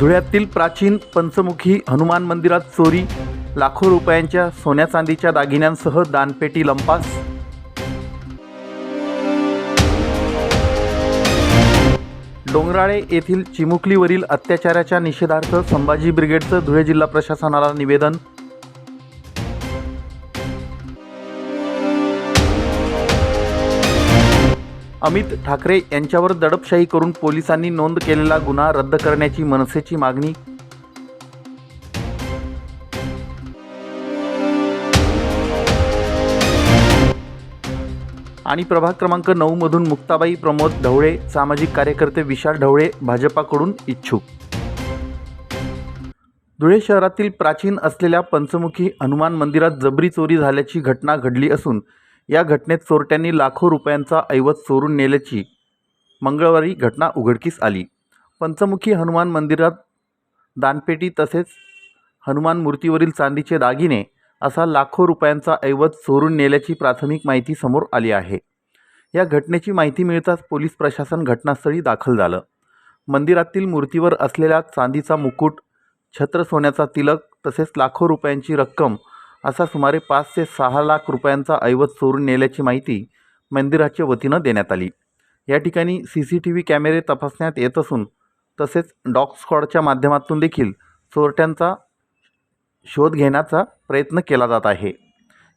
धुळ्यातील प्राचीन पंचमुखी हनुमान मंदिरात चोरी लाखो रुपयांच्या सोन्या चांदीच्या दागिन्यांसह दानपेटी लंपास. डोंगराळे येथील चिमुकलीवरील अत्याचाराच्या निषेधार्थ संभाजी ब्रिगेडचं धुळे जिल्हा प्रशासनाला निवेदन. अमित ठाकरे यांच्यावर दडपशाही करून पोलिसांनी नोंद केलेला गुन्हा रद्द करण्याची मनसेची मागणी. आणि प्रभाग क्रमांक नऊ मधून मुक्ताबाई प्रमोद ढवळे सामाजिक कार्यकर्ते विशाल ढवळे भाजपाकडून इच्छुक. धुळे शहरातील प्राचीन असलेल्या पंचमुखी हनुमान मंदिरात जबरी चोरी झाल्याची घटना घडली असून या घटनेत चोरट्यांनी लाखो रुपयांचा ऐवज चोरून नेल्याची मंगळवारी घटना उघडकीस आली. पंचमुखी हनुमान मंदिरात दानपेटी तसेच हनुमान मूर्तीवरील चांदीचे दागिने असा लाखो रुपयांचा ऐवज चोरून नेल्याची प्राथमिक माहिती समोर आली आहे. या घटनेची माहिती मिळताच पोलीस प्रशासन घटनास्थळी दाखल झालं. मंदिरातील मूर्तीवर असलेला चांदीचा मुकुट छत्र सोन्याचा तिलक तसेच लाखो रुपयांची रक्कम असा सुमारे पाच ते सहा लाख रुपयांचा ऐवज चोरून नेल्याची माहिती मंदिराच्या वतीनं देण्यात आली. या ठिकाणी सी सी टी व्ही कॅमेरे तपासण्यात येत असून तसेच डॉग स्क्वॉडच्या माध्यमातून देखील चोरट्यांचा शोध घेण्याचा प्रयत्न केला जात आहे.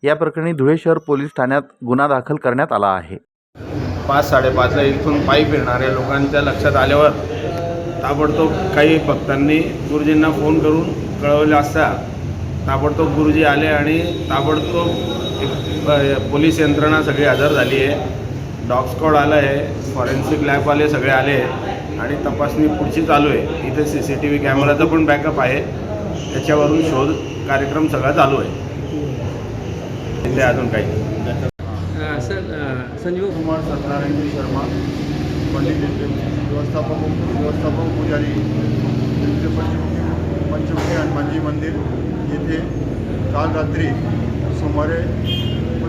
या प्रकरणी धुळे शहर पोलीस ठाण्यात गुन्हा दाखल करण्यात आला आहे. पाच साडेपाचला इथून पायी फिरणाऱ्या लोकांच्या लक्षात आल्यावर ताबडतोब काही भक्तांनी गुरुजींना फोन करून कळवले असता ताबडतोब गुरुजी आले आणि ताबडतोब एक प- पोलीस यंत्रणा सगळी हजर झाली आहे. डॉग स्कॉड आलं आहे फॉरेन्सिक लॅबवाले सगळे आले आहेत आणि तपासणी पुढची चालू आहे. इथे सी सी टी व्ही कॅमेराचा पण बॅकअप आहे. त्याच्यावरून शोध कार्यक्रम सगळा चालू आहे. इथे अजून काही. सर संजीव कुमार सत्यनारायण शर्मा पंडित व्यवस्थापक व्यवस्थापक पुजारी पंचमुखी पंचमुखी हनुमानजी मंदिर. येथे काल रात्री सुमारे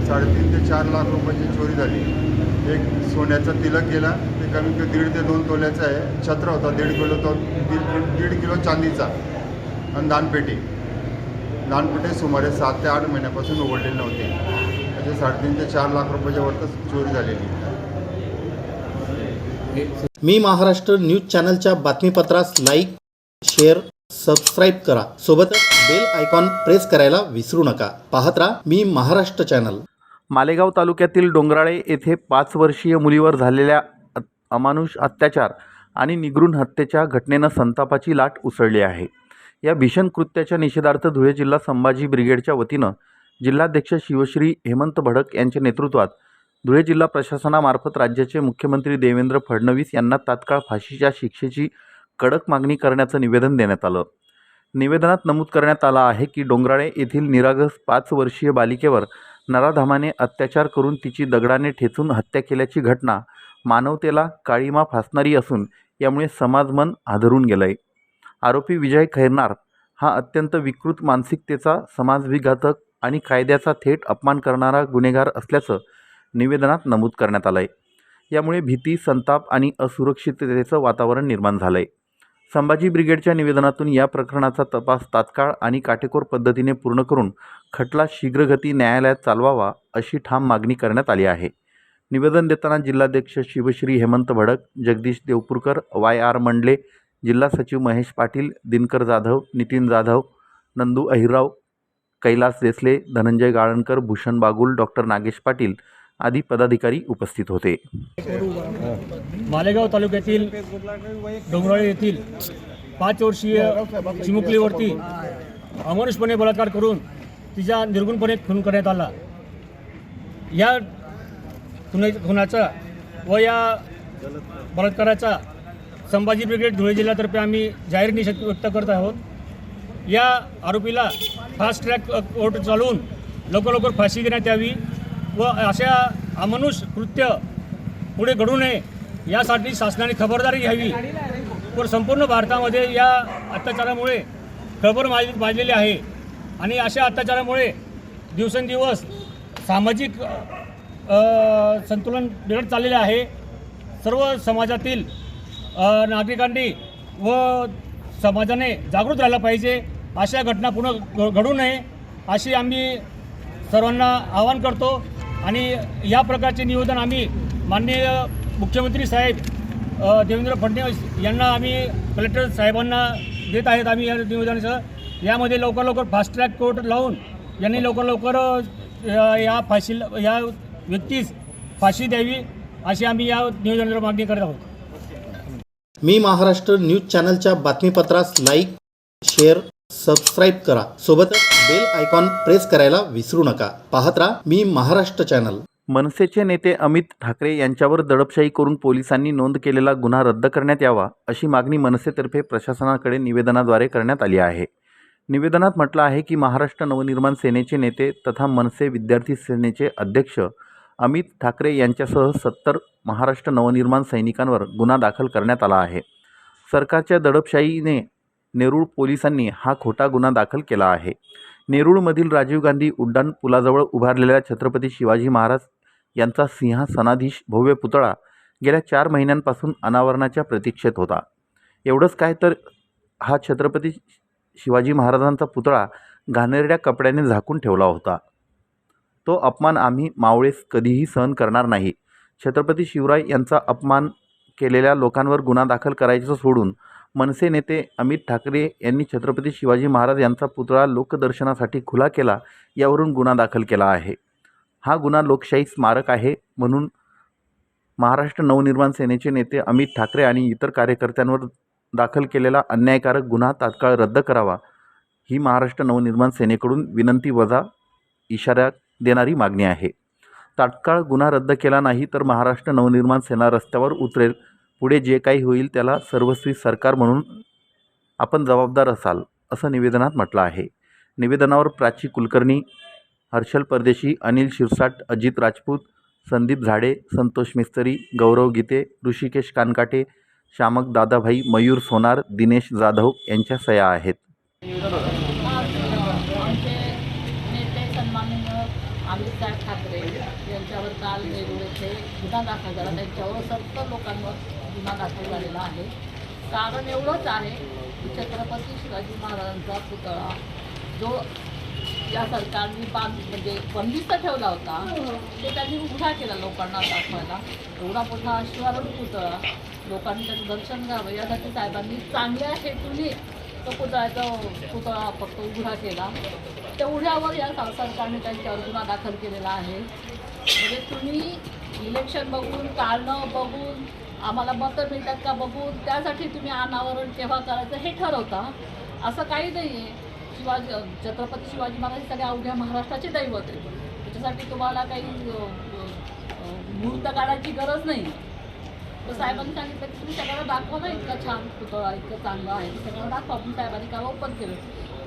साडेतीन ते चार लाख रुपयाची चोरी झाली. एक सोन्याचा तिलक गेला ते कमी कमी दीड ते दोन तोल्याचा आहे छत्र होता दीड किलो तो दीड दीड किलो चांदीचा आणि दानपेटी. दानपेटी सुमारे सात ते आठ महिन्यापासून उघडलेली नव्हती. म्हणजे साडेतीन ते चार लाख रुपयाच्या वरतच चोरी झालेली. मी महाराष्ट्र न्यूज चॅनलच्या बातमीपत्रास लाईक शेअर सबस्क्राईब करा. सोबतच बेल आयकॉन प्रेस करायला विसरू नका. पाहत राहा मी महाराष्ट्र चॅनल मालेगाव तालुक्यातील डोंगराळे येथे पाच वर्षीय मुलीवर झालेल्या अ- अमानुष अत्याचार आणि निगृण हत्येच्या घटनेनं संतापाची लाट उसळली आहे. या भीषण कृत्याच्या निषेधार्थ धुळे जिल्हा संभाजी ब्रिगेडच्या वतीनं जिल्हाध्यक्ष शिवश्री हेमंत भडक यांच्या नेतृत्वात धुळे जिल्हा प्रशासनामार्फत राज्याचे मुख्यमंत्री देवेंद्र फडणवीस यांना तात्काळ फाशीच्या शिक्षेची कडक मागणी करण्याचं निवेदन देण्यात आलं. निवेदनात नमूद करण्यात आलं आहे की डोंगराळे येथील निरागस पाच वर्षीय बालिकेवर नराधामाने अत्याचार करून तिची दगडाने ठेचून हत्या केल्याची घटना मानवतेला काळीमा फासणारी असून यामुळे समाजमन हादरून गेलं आहे आरोपी विजय खैरनार हा अत्यंत विकृत मानसिकतेचा समाजविघातक आणि कायद्याचा थेट अपमान करणारा गुन्हेगार असल्याचं निवेदनात नमूद करण्यात आलं आहे यामुळे भीती संताप आणि असुरक्षिततेचं वातावरण निर्माण झालं आहे संभाजी ब्रिगेडच्या निवेदनातून या प्रकरणाचा तपास तात्काळ आणि काटेकोर पद्धतीने पूर्ण करून खटला शीघ्रगती न्यायालयात चालवावा अशी ठाम मागणी करण्यात आली आहे. निवेदन देताना जिल्हाध्यक्ष शिवश्री हेमंत भडक जगदीश देवपूरकर वाय आर मंडले जिल्हा सचिव महेश पाटील दिनकर जाधव नितीन जाधव नंदू अहिरराव कैलास देसले धनंजय गाळणकर भूषण बागुल डॉक्टर नागेश पाटील आदी पदाधिकारी उपस्थित होते. मालेगाव तालुक्यातील डोंगराळे येथील पाच वर्षीय चिमुकलीवरती अमानुषपणे बलात्कार करून तिचा निर्गुणपणे खून करण्यात आला. या खुना खुनाचा व या बलात्काराचा संभाजी ब्रिगेड धुळे जिल्ह्यातर्फे आम्ही जाहीर निषेध व्यक्त करत आहोत. या आरोपीला फास्ट ट्रॅक कोर्ट चालवून लवकर लवकर फाशी देण्यात यावी. व अशा अमनुष कृत्य पुढे घडू नये यासाठी शासनाने खबरदारी घ्यावी. व संपूर्ण भारतामध्ये या अत्याचारामुळे खबर माज माजलेली आहे. आणि अशा अत्याचारामुळे दिवसेंदिवस सामाजिक संतुलन बिघडत चाललेले आहे. सर्व समाजातील नागरिकांनी व समाजाने जागृत राहिला पाहिजे. अशा घटना पुन्हा घ- घडू नये अशी आम्ही सर्वांना आवाहन करतो. आणि या प्रकारचे निवेदन आम्ही माननीय मुख्यमंत्री साहेब देवेंद्र फडणवीस यांना आम्ही कलेक्टर साहेबांना देत आहेत आम्ही या निवेदनाचं. यामध्ये लवकर लवकर फास्ट ट्रॅक कोर्ट लावून यांनी लवकर लवकर या फाशी या व्यक्तीस फाशी द्यावी अशी आम्ही या निवेदनावर मागणी करत आहोत. मी महाराष्ट्र न्यूज चॅनलच्या बातमीपत्रास लाईक शेअर सबस्क्राईब करा. सोबतच बेल आयकॉन प्रेस करायला विसरू नका. पाहत राहा मी महाराष्ट्र चॅनल. मनसेचे नेते अमित ठाकरे यांच्यावर दडपशाही करून पोलिसांनी नोंद केलेला गुन्हा रद्द करण्यात यावा अशी मागणी मनसेतर्फे प्रशासनाकडे निवेदनाद्वारे करण्यात आली आहे. निवेदनात म्हटलं आहे की महाराष्ट्र नवनिर्माण सेनेचे नेते तथा मनसे विद्यार्थी सेनेचे अध्यक्ष अमित ठाकरे यांच्यासह सत्तर महाराष्ट्र नवनिर्माण सैनिकांवर गुन्हा दाखल करण्यात आला आहे. सरकारच्या दडपशाहीने नेरूळ पोलिसांनी हा खोटा गुन्हा दाखल केला आहे. नेरूळमधील राजीव गांधी उड्डाण पुलाजवळ उभारलेल्या छत्रपती शिवाजी महाराज यांचा सिंहासनाधीश भव्य पुतळा गेल्या चार महिन्यांपासून अनावरणाच्या प्रतीक्षेत होता. एवढंच काय तर हा छत्रपती शिवाजी महाराजांचा पुतळा घाणेरड्या कपड्याने झाकून ठेवला होता. तो अपमान आम्ही मावळेस कधीही सहन करणार नाही. छत्रपती शिवराय यांचा अपमान केलेल्या लोकांवर गुन्हा दाखल करायचं सोडून मनसे नेते अमित ठाकरे यांनी छत्रपती शिवाजी महाराज यांचा पुतळा लोकदर्शनासाठी खुला केला यावरून गुन्हा दाखल केला आहे. हा गुन्हा लोकशाही स्मारक आहे म्हणून महाराष्ट्र नवनिर्माण सेनेचे नेते अमित ठाकरे आणि इतर कार्यकर्त्यांवर दाखल केलेला अन्यायकारक गुन्हा तात्काळ रद्द करावा ही महाराष्ट्र नवनिर्माण सेनेकडून विनंती वजा इशारा देणारी मागणी आहे. तात्काळ गुन्हा रद्द केला नाही तर महाराष्ट्र नवनिर्माण सेना रस्त्यावर उतरेल पुढे जे काही होईल त्याला सर्वस्वी सरकार म्हणून आपण जबाबदार असाल असं निवेदनात म्हटलं आहे. निवेदनावर प्राची कुलकर्णी हर्षल परदेशी अनिल शिरसाट अजित राजपूत संदीप झाडे संतोष मिस्त्री गौरव गीते ऋषिकेश कानकाटे श्यामक दादाभाई मयूर सोनार दिनेश जाधव यांच्या सया आहेत. ठाकरे यांच्यावर काल नेरूळ येथे गुन्हा दाखल झाला. त्यांच्यावर सत्तर लोकांवर गुन्हा दाखल झालेला आहे. कारण एवढंच आहे की छत्रपती शिवाजी महाराजांचा पुतळा जो या सरकारने बांध म्हणजे बंदिस्त ठेवला होता ते त्यांनी उघडा केला लोकांना दाखवायला. एवढा मोठा अश्वारण पुतळा लोकांनी त्याचं दर्शन घ्यावं. यासाठी साहेबांनी चांगल्या हेतूने तो पुतळ्याचा पुतळा फक्त उघडा केला. तेवढ्यावर या सरकारने त्यांच्यावर गुन्हा दाखल केलेला आहे. म्हणजे तुम्ही इलेक्शन बघून कारणं बघून आम्हाला मतं मिळतात का बघून त्यासाठी तुम्ही अनावरण केव्हा करायचं हे ठरवता. असं काही नाही आहे शिवाजी छत्रपती शिवाजी महाराज सगळ्या अवघ्या महाराष्ट्राचे दैवत आहे त्याच्यासाठी तुम्हाला काही मुहूर्त काढायची गरज नाही तर साहेबांनी सांगितलं की तुम्ही सगळ्यांना दाखवा ना इतका छान पुतळा इतकं चांगलं आहे. सगळ्यांना दाखवा. पण साहेबांनी काल ओपन केलं.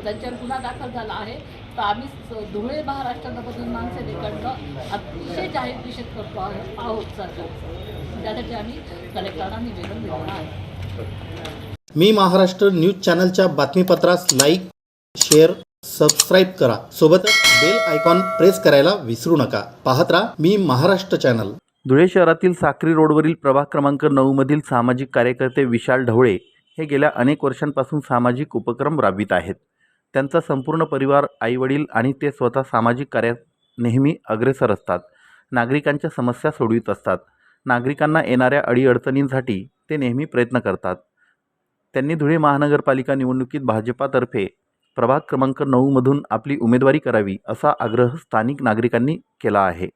त्यांच्यावर गुन्हा दाखल झाला आहे. तर आम्ही धुळे महाराष्ट्र नवनिर्माण सेनेकडनं अतिशय जाहीर निषेध करतो आहे आहोत सरकारचा त्यासाठी आम्ही कलेक्टरांना निवेदन दिलेलं आहे मी महाराष्ट्र न्यूज चॅनलच्या बातमीपत्रास लाईक शेअर सबस्क्राईब करा. सोबतच बेल आयकॉन प्रेस करायला विसरू नका. पाहत राहा मी महाराष्ट्र चॅनल. धुळे शहरातील साक्री रोडवरील प्रभाग क्रमांक नऊमधील सामाजिक कार्यकर्ते विशाल ढवळे हे गेल्या अनेक वर्षांपासून सामाजिक उपक्रम राबवित आहेत. त्यांचा संपूर्ण परिवार आईवडील आणि ते स्वतः सामाजिक कार्यात नेहमी अग्रेसर असतात. नागरिकांच्या समस्या सोडवित असतात. नागरिकांना येणाऱ्या अडीअडचणींसाठी ते नेहमी प्रयत्न करतात. त्यांनी धुळे महानगरपालिका निवडणुकीत भाजपातर्फे प्रभाग क्रमांक नऊमधून आपली उमेदवारी करावी असा आग्रह स्थानिक नागरिकांनी केला आहे.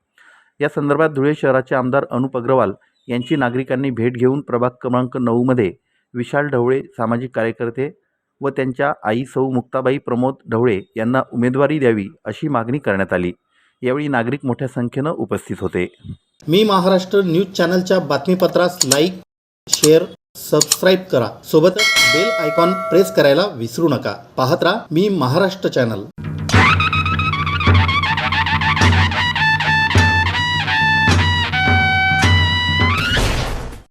या संदर्भात धुळे शहराचे आमदार अनुप अग्रवाल यांची नागरिकांनी भेट घेऊन प्रभाग क्रमांक नऊमध्ये विशाल ढवळे सामाजिक कार्यकर्ते व त्यांच्या आई सौ मुक्ताबाई प्रमोद ढवळे यांना उमेदवारी द्यावी अशी मागणी करण्यात आली. यावेळी नागरिक मोठ्या संख्येनं उपस्थित होते. मी महाराष्ट्र न्यूज चॅनलच्या बातमीपत्रास लाईक शेअर सबस्क्राईब करा. सोबतच बेल आयकॉन प्रेस करायला विसरू नका. पाहत राहा मी महाराष्ट्र चॅनल.